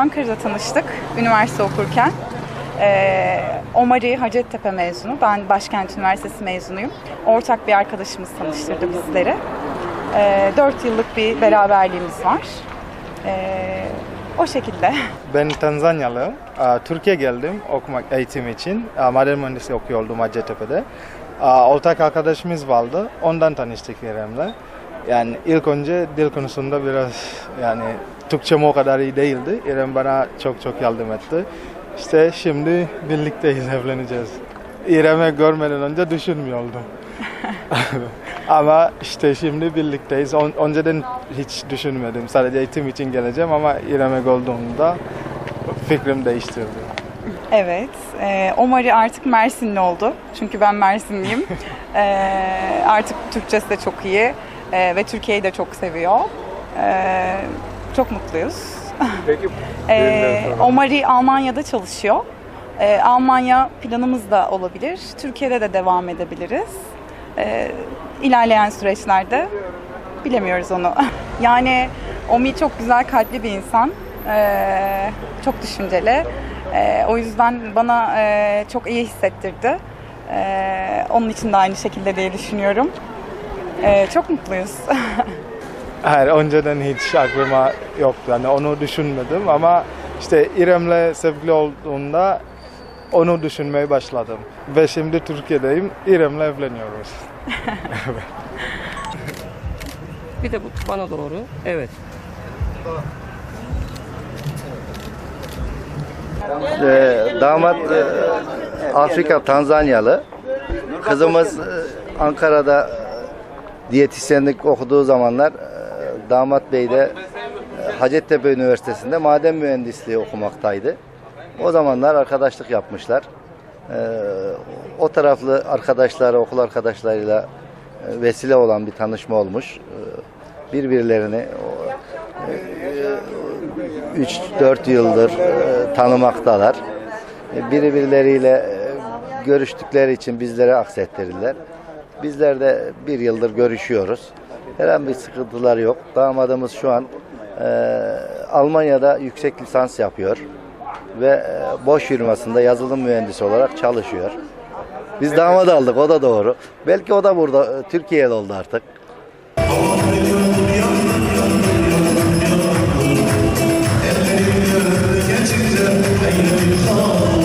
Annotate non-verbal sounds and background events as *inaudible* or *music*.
Ankara'da tanıştık üniversite okurken. Ee, Omari Hacettepe mezunu. Ben Başkent Üniversitesi mezunuyum. Ortak bir arkadaşımız tanıştırdı bizleri. Ee, 4 yıllık bir beraberliğimiz var. Ee, o şekilde. *laughs* Ben Tanzanyalıyım. Türkiye geldim okumak eğitim için. Maden mühendisliği okuyordum Hacettepe'de. Ortak arkadaşımız vardı. Ondan tanıştık İrem'le. Yani ilk önce dil konusunda biraz yani Türkçem o kadar iyi değildi. İrem bana çok çok yardım etti. İşte şimdi birlikteyiz, evleneceğiz. İrem'i görmeden önce düşünmüyordum. *laughs* ama işte şimdi birlikteyiz. On, önceden hiç düşünmedim. Sadece eğitim için geleceğim ama İrem'e gördüğümde fikrim değiştirdi. Evet. E, Omari artık Mersinli oldu. Çünkü ben Mersinliyim. *laughs* Ee, artık Türkçesi de çok iyi. Ee, ve Türkiye'yi de çok seviyor. Ee, çok mutluyuz. Peki *laughs* Ee, Omari Almanya'da çalışıyor. Ee, Almanya planımız da olabilir. Türkiye'de de devam edebiliriz. Ee, ilerleyen süreçlerde bilemiyoruz onu. *laughs* yani Omi çok güzel kalpli bir insan. Ee, çok düşünceli. Ee, o yüzden bana e, çok iyi hissettirdi. Ee, onun için de aynı şekilde diye düşünüyorum. Ee, çok mutluyuz. *laughs* Hayır, önceden hiç aklıma yoktu. Yani onu düşünmedim ama işte İrem'le sevgili olduğunda onu düşünmeye başladım. Ve şimdi Türkiye'deyim. İrem'le evleniyoruz. *laughs* Bir de bu bana doğru. Evet. Ee, damat e, Afrika Tanzanyalı. Kızımız e, Ankara'da diyetisyenlik okuduğu zamanlar e, damat bey de e, Hacettepe Üniversitesi'nde maden mühendisliği okumaktaydı. O zamanlar arkadaşlık yapmışlar. Ee, o taraflı arkadaşları, okul arkadaşlarıyla e, vesile olan bir tanışma olmuş. Ee, birbirlerini 3-4 yıldır e, tanımaktalar. E, Birbirleriyle e, görüştükleri için bizlere aksettirdiler. Bizler de bir yıldır görüşüyoruz. Herhangi bir sıkıntılar yok. Damadımız şu an Ee, Almanya'da yüksek lisans yapıyor ve e, Bosch firmasında yazılım mühendisi olarak çalışıyor. Biz damat aldık o da doğru. Belki o da burada e, Türkiye'de oldu artık.